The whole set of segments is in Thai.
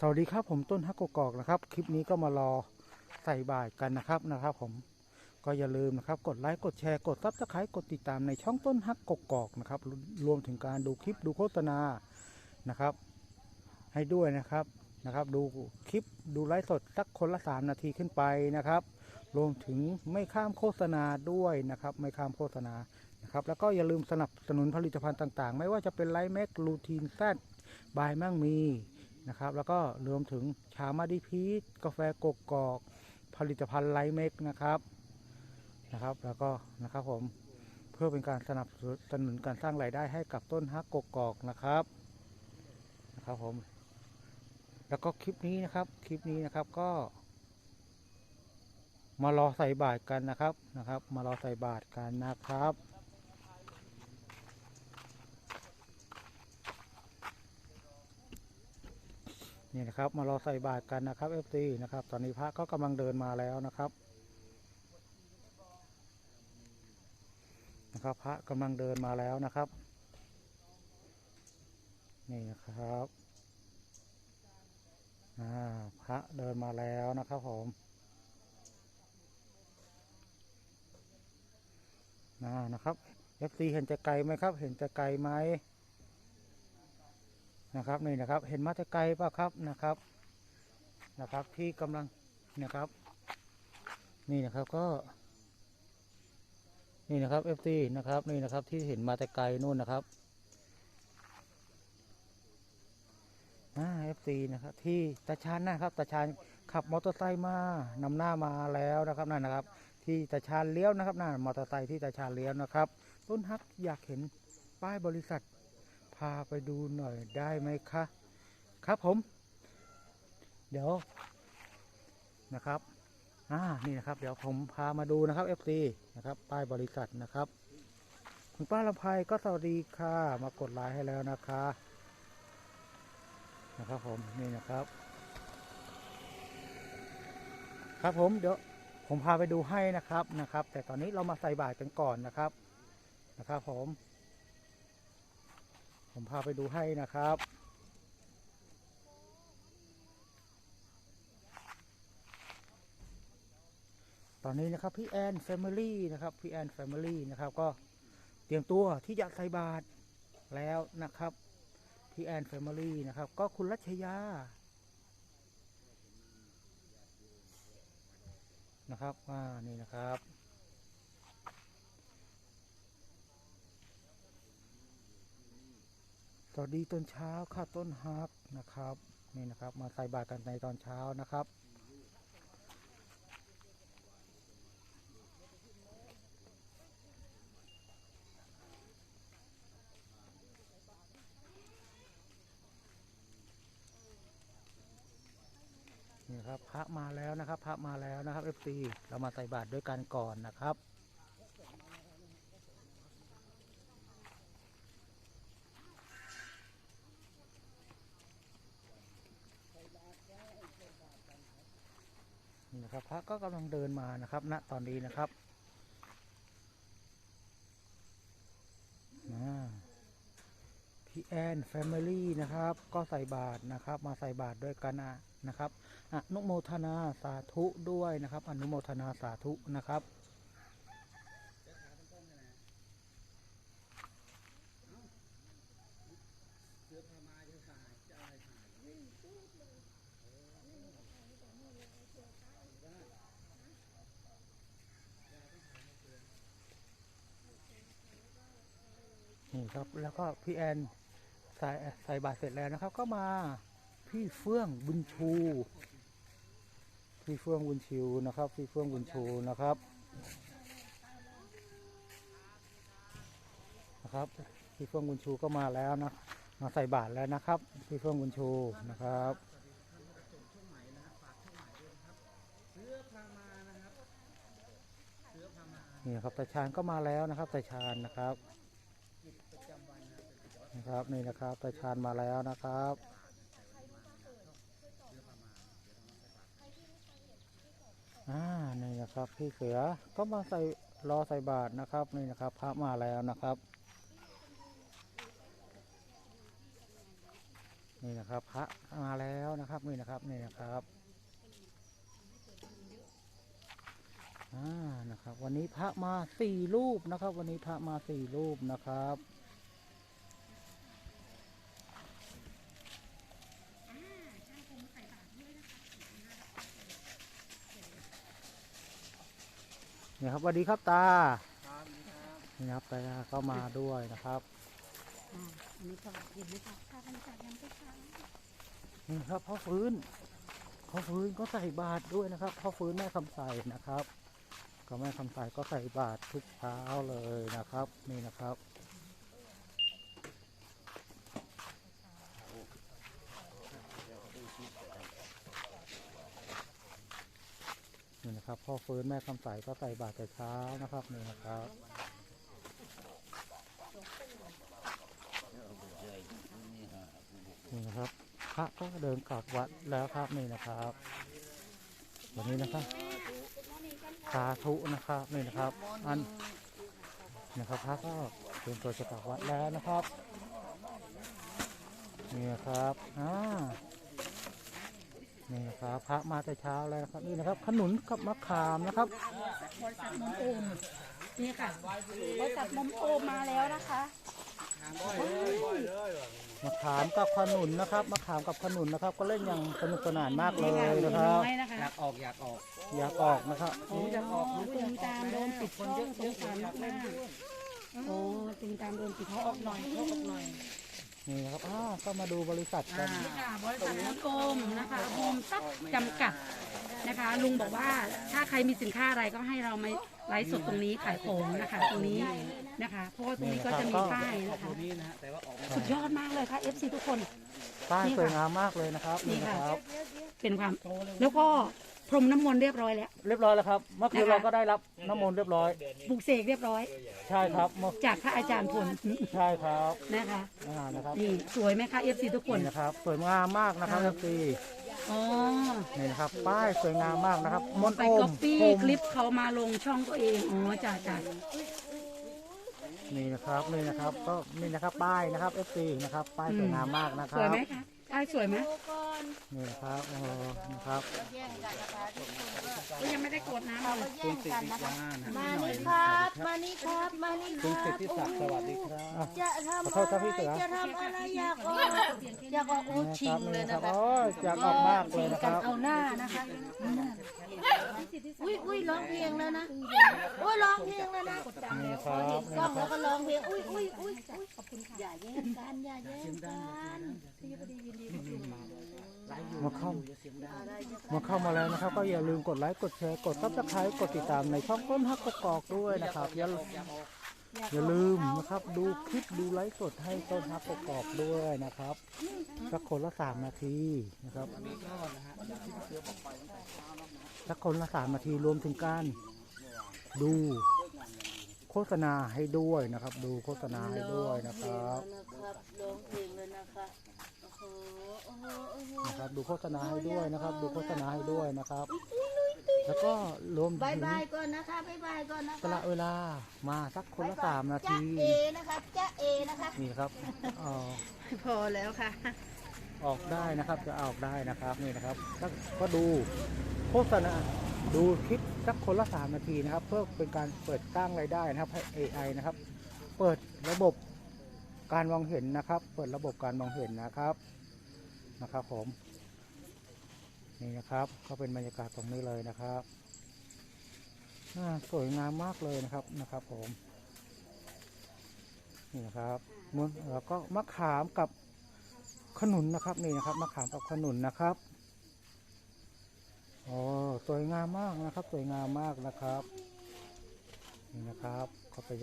สวัสดีครับผมต้นฮักกอกนะครับ คลิปนี้ก็มารอใส่บาตรกันนะครับนะครับ ผมก็อย่าลืมนะครับกดไลค์กดแชร์กดซับสไครต์กดติดตามในช่องต้นฮักกกอกนะครับรวรวมถึงการดูคลิปดูโฆษณานะครับ ให้ด้วยนะครับนะครับ ดูคลิปดูไลฟ์สดสักคนละสามนาทีขึ้นไปนะครับ รวมถึงไม่ข้ามโฆษณาด้วยนะครับ ไม่ข้ามโฆษณานะครับ แล้วก็อย่าลืมสนับสนุนผลิตภัณฑ์ต่าง ๆ ไม่ว่าจะเป็นไลท์แม็กลูทีนแซดบายมั่งมี นะครับ แล้วก็รวมถึงชามาดิพีชกาแฟกกกอกผลิตภัณฑ์ไลเมกนะครับนะครับ แล้วก็นะครับผมเพื่อเป็นการสนับสนุนการสร้างรายได้ให้กับต้นฮักกกอกนะครับนะครับผมแล้วก็คลิปนี้นะครับคลิปนี้นะครับก็ มารอใส่บาตรกันนะครับนะครับ มารอใส่บาตรกันนะครับ นี่นะครับ มารอใส่บาตรกันนะครับ FT นะครับ ตอนนี้พระก็กำลังเดินมาแล้วนะครับ นะครับ พระกำลังเดินมาแล้วนะครับ นี่นะครับอ่าพระเดินมาแล้วนะครับผมอ่านะครับ FT เห็นจะไกลไหมครับ เห็นจะไกลไหม นะครับนี่นะครับ เห็นมาแต่ไกลป่ะครับนะครับนะครับ ที่กำลังนะครับ นี่นะครับก็ นี่นะครับ FT นะครับนี่นะครับที่เห็นมาแต่ไกลนู่นนะครับอ่า FT นะครับที่ตาชานนะครับตาชานขับมอเตอร์ไซค์มานำหน้ามาแล้วนะครับนั่นนะครับ ที่ตาชานเลี้ยวนะครับนั่นมอเตอร์ไซค์ที่ตาชานเลี้ยวนะครับ ต้นฮักอยากเห็นป้ายบริษัท พาไปดูหน่อยได้ไหมคะ ครับผม เดี๋ยวนะครับอ่านี่นะครับเดี๋ยวผมพามาดูนะครับ FC นะครับป้ายบริษัทนะครับคุณป้าลำไพก็สวัสดีค่ะ มากดไลค์ให้แล้วนะคะนะครับผมนี่นะครับ ครับผมเดี๋ยวผมพาไปดูให้นะครับนะครับ แต่ตอนนี้เรามาใส่บาตรกันก่อนนะครับนะครับผม ผมพาไปดูให้นะครับ ตอนนี้นะครับพี่แอนแฟมิลี่นะครับพี่แอนแฟมิลี่นะครับก็เตรียมตัวที่จะใส่บาตรแล้วนะครับพี่แอนแฟมิลี่นะครับก็คุณรัชยานะครับอ่านี่นะครับ สวัสดีตอนเช้าค่ะต้นฮักนะครับนี่นะครับ มาใส่บาตรกันในตอนเช้านะครับ นี่ครับพระมาแล้วนะครับ พระมาแล้วนะครับ FC เรามาใส่บาตรด้วยกันก่อนนะครับ นะครับ พระก็กำลังเดินมานะครับ ณตอนนี้นะครับพี่แอนแฟมิลี่นะครับ ก็ใส่บาตรนะครับ มาใส่บาตรด้วยกันนะนะครับอนุโมทนาสาธุด้วยนะครับ อนุโมทนาสาธุนะครับ นี่ครับแล้วก็พี่แอนใส่ใส่บาตรเสร็จแล้วนะครับ ก็มาพี่เฟื่องบุญชู พี่เฟื่องบุญชิวนะครับ พี่เฟื่องบุญชูนะครับนะครับ พี่เฟื่องบุญชูก็มาแล้วนะมาใส่บาตรแล้วนะครับ พี่เฟื่องบุญชูนะครับนี่ครับตาชานก็มาแล้วนะครับตาชานนะครับ นะครับนี่นะครับตาชานมาแล้วนะครับอ่านี่นะครับพี่เสือก็มาใส่รอใส่บาตรนะครับนี่นะครับพระมาแล้วนะครับนี่นะครับพระมาแล้วนะครับนี่นะครับนี่นะครับอ่านะครับ วันนี้พระมาสี่รูปนะครับ วันนี้พระมาสี่รูปนะครับ นี่ครับสวัสดีครับตานี่ครับตาก็มาด้วยนะครับอ่าอันนี้ก็เห็นไหมคะค่าบรรยากาศยามเช้านี่ครับพ่อฟื้นพ่อฟื้นก็ใส่บาตรด้วยนะครับพ่อฟื้นแม่คำใสนะครับ ก็แม่คำใสก็ใส่บาตรทุกเช้าเลยนะครับ นี่นะครับ นี่นะครับ พ่อฟื้นแม่คำใสก็ใส่บาตรแต่เช้านะครับนี่นะครับนี่นะครับ พระก็เดินกลับวัดแล้วครับนี่นะครับวันนี้นะครับสาธุนะครับนี่นะครับ อันนะครับพระก็เตรียมตัวจะกลับวัดแล้วนะครับนี่นะครับอ่า นี่นะครับพระมาแต่เช้าแล้วนะครับนี่นะครับ ขนุนกับมะขามนะครับๆบริษัทนมโอมนี่ค่ะบริษัทนมโอมมาแล้วนะคะมะขามกับขนุนนะครับมะขามกับขนุนนะครับ ก็เล่นอย่างสนุกสนานมากเลยนะครับน้อยนะคะอยากออกอยากออกอยากออกนะครับโอ้ตึงตามโดนปิดช่องสงสารมากๆโอ้ตึงตามโดนปิดเขาออกหน่อยเขาออกหน่อย นี่นะครับอ้าวก็มาดูบริษัทกันนี่ค่ะบริษัทนมโอมนะคะโฮมซับจำกัดนะคะ ลุงบอกว่าถ้าใครมีสินค้าอะไรก็ให้เรามาไลฟ์สดตรงนี้ขายของนะคะตรงนี้นะคะ เพราะว่าตรงนี้ก็จะมีป้ายนะคะนี่นะฮะแต่ว่าออกไม่สุดยอดมากเลยค่ะ FC ทุกคน ป้ายนี่ค่ะสวยงามมากเลยนะครับนี่นี่ค่ะนะครับ เป็นความแล้วก็ พรมน้ำมนต์เรียบร้อยแล้ว เรียบร้อยแล้วครับเมื่อคืนนะคะ เราก็ได้รับน้ำมนต์เรียบร้อย ปลุกเสกเรียบร้อย ใช่ครับเมื่อจากพระอาจารย์พลใช่ครับนะคะอ่านะครับนี่สวยไหมคะ FC ทุกคน นี่นะครับสวยงามมากนะครับค่ะเอฟซีอ๋อนี่นะครับ ป้ายสวยงามมากนะครับมนต์ไปโอก๊มอปปี้โอมคลิปเขามาลงช่องตัวเองอ๋อจ้าจ้านี่นะครับนี่นะครับ ก็นี่นะครับป้ายนะครับเอฟซีนะครับ ป้ายสวยงามมากนะคสวยรับไหมคะ ได้สวยไหมนี่นะครับโอ้โหนะครับก็ยังไม่ได้กดน้ำเลยคุณสิทธิยานะมานี่ครับ มานี่ครับ มานี่คคุณรัสิทบธิศักดิ์สวัสดีครับอะจะทำขอโทษครับพี่อะไรเสือ จะทำอะไรอยากออกอยากออกโอ้นี่ชิคงรับเลนี่ยนะคนะรับคะโอ้ยอยากออกมากเลยนะคกันรับเอาหน้านะคะอุ้ยอุ้ยร้องเพลงแล้วนะอุ้ยร้องเพลงแล้วนะนี่ครับนี่กล้องนะคแล้รัวบก็ร้องเพลงอุ้ยอุ้ยอุ้ยอุ้ยขอบคุณค่ะอย่าแย่งกัน อย่าแย่งกันมาเข้ามาเข้ามาแล้วนะครับ ก็อย่าลืมกดไลค์กดแชร์กดซับสไครต์กดติดตามในช่องต้นฮักกกอกด้วยนะครับอย่าอย่าลืมนะครับ ดูคลิปดูไลฟ์สดให้ต้นฮักกกอกด้วยนะครับสักคนละสามนาทีนะครับสักคนละสามนาทีรวมถึงการดูโฆษณาให้ด้วยนะครับ ดูโฆษณาให้ด้วยนะครับนะครับร้องเพลง นะครับดูโฆษณาให้ด้วยนะครับ ดูโฆษณาให้ด้วยนะครับ แล้วก็รวมบายถึงบายก่อนนะคะบายบายก่อนนะสคะละเวลามาสักคนละสามนาจ้าทีเอนะคะจ้าเอนะคะนี่ครับเอ่อ พอแล้วค่ะ ออกได้นะครับจะออกได้นะครับนี่นะครับก็ก็ดูโฆษณาดูคลิปสักคนละสามนาทีนะครับ เพื่อเป็นการเปิดสร้างรายได้นะครับให้ AI นะครับ เปิดระบบการมองเห็นนะครับ เปิดระบบการมองเห็นนะครับ นะครับผมนี่นะครับก็เป็นบรรยากาศตรงนี้เลยนะครับสวยงามมากเลยนะครับนะครับ ผมนี่นะครับมืองแล้วก็มะขามกับขนุนนะครับนี่นะครับมะขามกับขนุนนะครับโอ้สวยงามมากนะครับ สวยงามมากนะครับนี่นะครับก็เป็น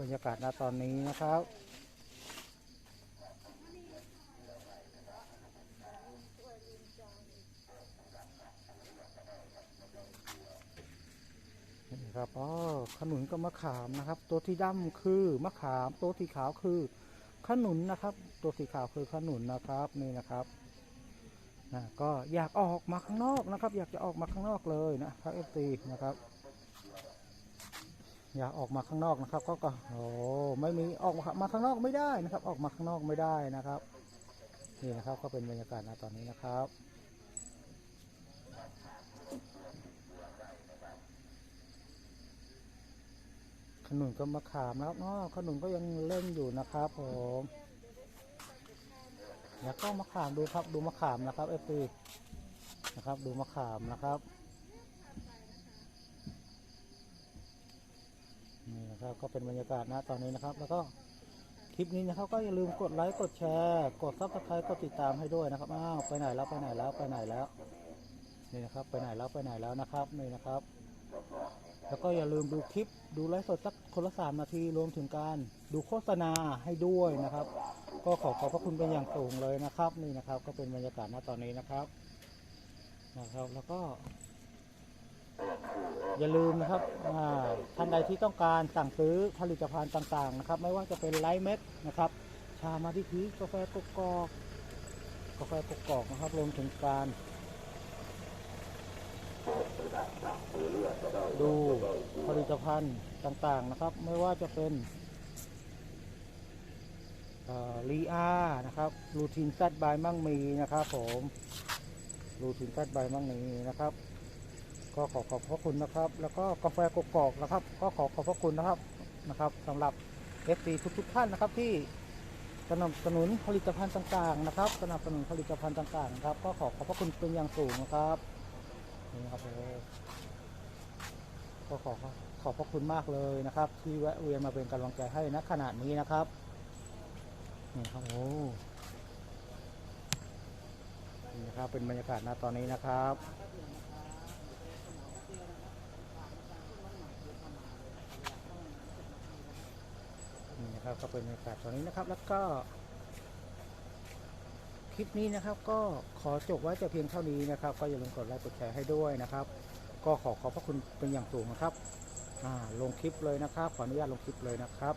บรรยากาศณตอนนี้นะครับ ครับอ๋อขนุนกับมะขามนะครับ ตัวที่ดำคือมะขาม ตัวที่ขาวคือขนุนนะครับ ตัวสีขาวคือขนุนนะครับนี่นะครับนะก็อยากออกมาข้างนอกนะครับ อยากจะออกมาข้างนอกเลยนะครับเอฟซีนะครับ อยากออกมาข้างนอกนะครับ ก็ก็โอ้ไม่มีออกมามาข้างนอกไม่ได้นะครับ ออกมาข้างนอกไม่ได้นะครับนี่นะครับก็เป็นบรรยากาศณตอนนี้นะครับ ขนุนก็มะขามนะครับอ๋อขนุนก็ยังเล่นอยู่นะครับผมแล้วก็มะขามดูครับดูมะขามนะครับเอฟซีนะครับ ดูมะขามนะครับนี่นะครับก็เป็นบรรยากาศนะตอนนี้นะครับ แล้วก็คลิปนี้นะครับก็อย่าลืมกดไลค์กดแชร์ กดซับสไครต์กดติดตามให้ด้วยนะครับอ้าวไปไหนแล้วไปไหนแล้วไปไหนแล้วนี่นะครับ ไปไหนแล้วไปไหนแล้วนะครับนี่นะครับ แล้วก็อย่าลืมดูคลิปดูไลฟ์สดสักคนละสามนาทีรวมถึงการดูโฆษณาให้ด้วยนะครับ ก็ขอขอบพระคุณเป็นอย่างสูงเลยนะครับ นี่นะครับ ก็เป็นบรรยากาศณตอนนี้นะครับนะครับ แล้วก็ อย่าลืมนะครับท่านใดที่ต้องการสั่งซื้อผลิตภัณฑ์ต่างๆนะครับ ไม่ว่าจะเป็นไลท์เม็ดนะครับ ชามาที่พีกาแฟกกอกกาแฟกกอกนะครับรวมถึงการ ดูผลิตภัณฑ์ต่างๆนะครับ ไม่ว่าจะเป็นลีอานะครับรูทีนแซดบายมั่งมีนะครับผมรูทีนแซดบายมั่งมีนะครับ ก็ขอขอบพระคุณนะครับ แล้วก็กาแฟกกอกนะครับ ก็ขอขอบพระคุณนะครับนะครับสำหรับเอฟซีทุกๆท่านนะครับที่สนับสนุนผลิตภัณฑ์ต่างๆนะครับ สนับสนุนผลิตภัณฑ์ต่างๆนะครับ ก็ขอขอบพระคุณเป็นอย่างสูงนะครับนี่ครับผม ก็ขอขอบพระคุณมากเลยนะครับ ที่แวะเวียนมาเป็นกำลังใจให้นะขนาดนี้นะครับนี่ครับโอ้นี่นะครับเป็นบรรยากาศณตอนนี้นะครับนี่นะครับก็เป็นบรรยากาศตอนนี้นะครับ แล้วก็คลิปนี้นะครับก็ขอจบไว้แต่เพียงเท่านี้นะครับ ก็อย่าลืมกดไลค์กดแชร์ให้ด้วยนะครับ ก็ขอขอบพระคุณเป็นอย่างสูงนะครับลงคลิปเลยนะครับ ขออนุญาตลงคลิปเลยนะครับ